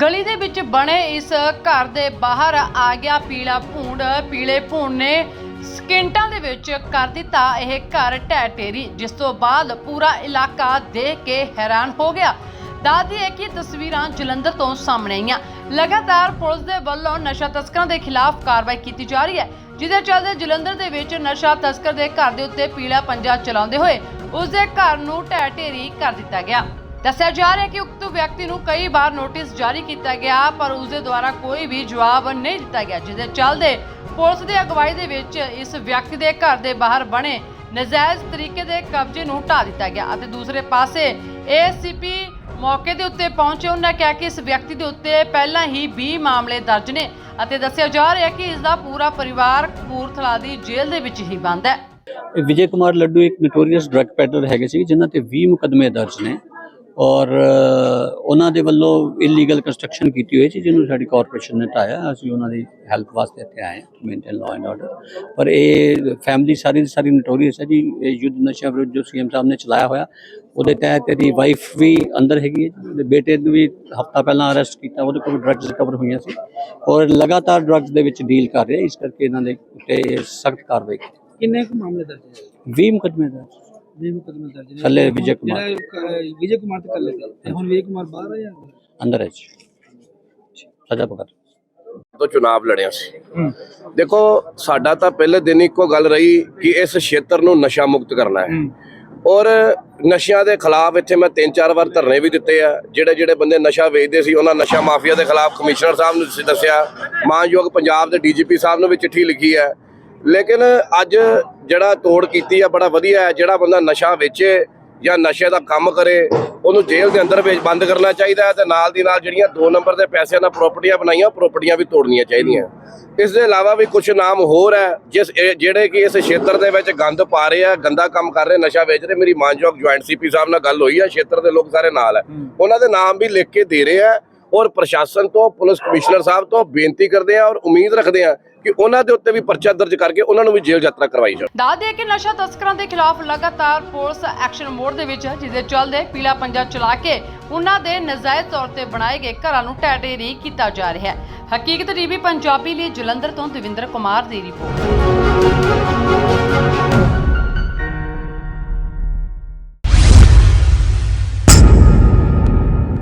ਗਲੀ ਦੇ ਵਿੱਚ ਬਣੇ ਇਸ ਘਰ ਦੇ ਬਾਹਰ ਆ ਗਿਆ ਪੀਲਾ ਭੂੰਡ। ਪੀਲੇ ਭੂੰਡ ਨੇ ਸਕਿੰਟਾਂ ਦੇ ਵਿੱਚ ਕਰ ਦਿੱਤਾ ਇਹ ਘਰ ਢਹਿ ਢੇਰੀ ਜਿਸ ਤੋਂ ਬਾਅਦ ਪੂਰਾ ਇਲਾਕਾ ਦੇਖ ਕੇ ਹੈਰਾਨ ਹੋ ਗਿਆ। ਦੱਸਦੀ ਹੈ ਕਿ ਤਸਵੀਰਾਂ ਜਲੰਧਰ ਤੋਂ ਸਾਹਮਣੇ ਆਈਆਂ। ਲਗਾਤਾਰ ਪੁਲਿਸ ਦੇ ਵੱਲੋਂ ਨਸ਼ਾ ਤਸਕਰਾਂ ਦੇ ਖਿਲਾਫ ਕਾਰਵਾਈ ਕੀਤੀ ਜਾ ਰਹੀ ਹੈ, ਜਿਹਦੇ ਚੱਲਦੇ ਜਲੰਧਰ ਦੇ ਵਿੱਚ ਨਸ਼ਾ ਤਸਕਰ ਦੇ ਘਰ ਦੇ ਉੱਤੇ ਪੀਲਾ ਪੰਜਾ ਚਲਾਉਂਦੇ ਹੋਏ ਉਸ ਦੇ ਘਰ ਨੂੰ ਢਹਿ ਢੇਰੀ ਕਰ ਦਿੱਤਾ ਗਿਆ। ਦੱਸਿਆ ਜਾ ਰਿਹਾ ਹੈ ਕਿ ਉਕਤ ਵਿਅਕਤੀ ਨੂੰ ਕਈ ਵਾਰ ਨੋਟਿਸ ਜਾਰੀ ਕੀਤਾ ਗਿਆ, ਪਰ ਉਸ ਦੇ ਦੁਆਰਾ ਕੋਈ ਵੀ ਜਵਾਬ ਨਹੀਂ ਦਿੱਤਾ ਗਿਆ ਜਿਹਦੇ ਚੱਲਦੇ ਪੁਲਿਸ ਦੀ ਅਗਵਾਈ ਦੇ ਵਿੱਚ ਇਸ ਵਿਅਕਤੀ ਦੇ ਘਰ ਦੇ ਬਾਹਰ ਬਣੇ ਨਜਾਇਜ਼ ਤਰੀਕੇ ਦੇ ਕਬਜ਼ੇ ਨੂੰ ਢਾ ਦਿੱਤਾ ਗਿਆ ਅਤੇ ਦੂਸਰੇ ਪਾਸੇ ਏਸੀਪੀ ਮੌਕੇ ਦੇ ਉੱਤੇ ਪਹੁੰਚੇ। ਉਹਨਾਂ ਕਿਹਾ ਕਿ ਇਸ ਵਿਅਕਤੀ ਦੇ ਉੱਤੇ ਪਹਿਲਾਂ ਹੀ 20 ਮਾਮਲੇ ਦਰਜ ਨੇ ਅਤੇ ਦੱਸਿਆ ਜਾ ਰਿਹਾ ਕਿ ਇਸ ਦਾ ਪੂਰਾ ਪਰਿਵਾਰ ਕਪੂਰਥਲਾ ਦੀ ਜੇਲ੍ਹ ਦੇ ਵਿੱਚ ਹੀ ਬੰਦ ਹੈ। ਵਿਜੇ ਕੁਮਾਰ ਲੱਡੂ ਇੱਕ ਨੋਟੋਰੀਅਸ ਡਰੱਗ ਪੈਡਲਰ ਹੈਗੇ ਸੀ, ਜਿਨ੍ਹਾਂ ਤੇ 20 ਮੁਕਦਮੇ ਦਰਜ ਨੇ। ਔਰ ਉਹਨਾਂ ਦੇ ਵੱਲੋਂ ਇਲੀਗਲ ਕੰਸਟਰਕਸ਼ਨ ਕੀਤੀ ਹੋਈ ਸੀ ਜਿਹਨੂੰ ਸਾਡੀ ਕਾਰਪੋਰੇਸ਼ਨ ਨੇ ਢਾਇਆ ਅਸੀਂ ਉਹਨਾਂ ਦੀ ਹੈਲਪ ਵਾਸਤੇ ਇੱਥੇ ਆਏ ਹਾਂ ਮੇਨਟੇਨ ਲਾਅ ਐਂਡ ਆਰਡਰ ਪਰ ਇਹ ਫੈਮਿਲੀ ਸਾਰੀ ਦੀ ਸਾਰੀ ਨੋਟੋਰੀਅਸ ਹੈ ਜੀ। ਇਹ ਯੁੱਧ ਨਸ਼ਾ ਵਿਰੁੱਧ ਜੋ ਸੀਐਮ ਸਾਹਿਬ ਨੇ ਚਲਾਇਆ ਹੋਇਆ ਉਹਦੇ ਤਹਿਤ ਇਹਦੀ ਵਾਈਫ ਵੀ ਅੰਦਰ ਹੈਗੀ ਹੈ ਜੀ। ਉਹਦੇ ਬੇਟੇ ਨੂੰ ਵੀ ਹਫਤਾ ਪਹਿਲਾਂ ਅਰੈਸਟ ਕੀਤਾ ਉਹਦੇ ਕੋਲ ਡਰੱਗਸ ਰਿਕਵਰ ਹੋਈਆਂ ਸੀ। ਔਰ ਲਗਾਤਾਰ ਡਰੱਗਸ ਦੇ ਵਿੱਚ ਡੀਲ ਕਰ ਰਿਹਾ ਇਸ ਕਰਕੇ ਇਹਨਾਂ ਦੇ ਉੱਤੇ ਸਖਤ ਕਾਰਵਾਈ ਕੀਤੀ। ਕਿੰਨੇ ਕੁ ਮਾਮਲੇ ਦਰਜ ਹੈ 20 ਮੁਕਦਮੇ ਦਰਜ। ਵੀਹ ਮੁਕਦਮੇ ਦਰਜ ਨੇ। ਥੱਲੇ ਵਿਜੇ ਕੁਮਾਰ। ਜਿਹੜਾ ਵਿਜੇ ਕੁਮਾਰ ਤੇ ਕੱਲੇ ਤੇ ਤੇ ਹੁਣ ਵਿਜੇ ਕੁਮਾਰ ਬਾਹਰ ਆ ਜਾਂ ਅੰਦਰ? ਹੈ ਜੀ। ਸਜ਼ਾ ਪਕੜ ਤੋਂ ਚੁਣਾਵ ਲੜਿਆ ਸੀ। ਦੇਖੋ ਸਾਡਾ ਤਾਂ ਪਹਿਲੇ ਦਿਨ ਇੱਕੋ ਗੱਲ ਰਹੀ ਕਿ ਇਸ ਖੇਤਰ ਨੂੰ ਨਸ਼ਾ ਮੁਕਤ ਕਰਨਾ ਹੈ। ਔਰ ਨਸ਼ਿਆਂ ਦੇ ਖਿਲਾਫ ਇੱਥੇ ਮੈਂ ਤਿੰਨ ਚਾਰ ਵਾਰ ਧਰਨੇ ਵੀ ਦਿੱਤੇ ਆ। ਜਿਹੜੇ ਜਿਹੜੇ ਬੰਦੇ ਨਸ਼ਾ ਵੇਚਦੇ ਸੀ ਉਹਨਾਂ ਨਸ਼ਾ ਮਾਫੀਆ ਦੇ ਖਿਲਾਫ ਕਮਿਸ਼ਨਰ ਸਾਹਿਬ ਨੂੰ ਦੱਸਿਆ। ਮਾਨਯੋਗ ਪੰਜਾਬ ਦੇ ਡੀਜੀਪੀ ਸਾਹਿਬ ਨੂੰ ਵੀ ਚਿੱਠੀ ਲਿਖੀ ਹੈ। ਲੇਕਿਨ ਅੱਜ ਜਿਹੜਾ ਤੋੜ ਕੀਤੀ ਆ ਬੜਾ ਵਧੀਆ ਹੈ। ਜਿਹੜਾ ਬੰਦਾ ਨਸ਼ਾ ਵੇਚੇ ਜਾਂ ਨਸ਼ੇ ਦਾ ਕੰਮ ਕਰੇ ਉਹਨੂੰ ਜੇਲ੍ਹ ਦੇ ਅੰਦਰ ਵਿੱਚ ਬੰਦ ਕਰਨਾ ਚਾਹੀਦਾ ਹੈ ਤੇ ਨਾਲ ਦੀ ਨਾਲ ਜਿਹੜੀਆਂ 2 ਨੰਬਰ ਦੇ ਪੈਸਿਆਂ ਨਾਲ ਪ੍ਰਾਪਰਟੀਆਂ ਬਣਾਈਆਂ ਪ੍ਰਾਪਰਟੀਆਂ ਵੀ ਤੋੜਨੀਆਂ ਚਾਹੀਦੀਆਂ। ਇਸ ਦੇ ਇਲਾਵਾ ਵੀ ਕੁਝ ਨਾਮ ਹੋਰ ਹੈ ਜਿਸ ਜਿਹੜੇ ਕਿ ਇਸ ਖੇਤਰ ਦੇ ਵਿੱਚ ਗੰਦ ਪਾ ਰਹੇ ਆ ਗੰਦਾ ਕੰਮ ਕਰ ਰਹੇ ਨਸ਼ਾ ਵੇਚ ਰਹੇ। ਮੇਰੀ ਮਾਨਯੋਗ ਜੁਆਇੰਟ ਸੀਪੀ ਸਾਹਿਬ ਨਾਲ ਗੱਲ ਹੋਈ ਹੈ ਖੇਤਰ ਦੇ ਲੋਕ ਸਾਰੇ ਨਾਲ ਹੈ। ਉਹਨਾਂ ਦੇ ਨਾਮ ਵੀ ਲਿਖ ਕੇ ਦੇ ਰਹੇ ਆ ਔਰ ਪ੍ਰਸ਼ਾਸਨ ਤੋਂ ਪੁਲਿਸ ਕਮਿਸ਼ਨਰ ਸਾਹਿਬ ਤੋਂ ਬੇਨਤੀ ਕਰਦੇ ਆ ਔਰ ਉਮੀਦ ਰੱਖਦੇ ਆ ਕਿ ਉਹਨਾਂ ਦੇ ਉੱਤੇ ਵੀ ਪਰਚਾ ਦਰਜ ਕਰਕੇ ਉਹਨਾਂ ਨੂੰ ਵੀ ਜੇਲ੍ਹ ਯਾਤਰਾ ਕਰਵਾਈ ਜਾਵੇ। ਦੱਸ ਦੇ ਕਿ ਨਸ਼ਾ ਤਸਕਰਾਂ ਦੇ ਖਿਲਾਫ ਲਗਾਤਾਰ ਪੁਲਿਸ ਐਕਸ਼ਨ ਮੋਡ ਦੇ ਵਿੱਚ ਹੈ, ਜਿਹਦੇ ਚੱਲਦੇ ਪੀਲਾ ਪੰਜਾ ਚਲਾ ਕੇ ਉਹਨਾਂ ਦੇ ਨਜਾਇਜ਼ ਤੌਰ ਤੇ ਬਣਾਏ ਗਏ ਘਰਾਂ ਨੂੰ ਢਹਿ ਕੀਤਾ ਜਾ ਰਿਹਾ ਹੈ। ਹਕੀਕਤ ਟੀਵੀ ਪੰਜਾਬੀ ਲਈ ਜਲੰਧਰ ਤੋਂ ਦਵਿੰਦਰ ਕੁਮਾਰ ਦੀ ਰਿਪੋਰਟ।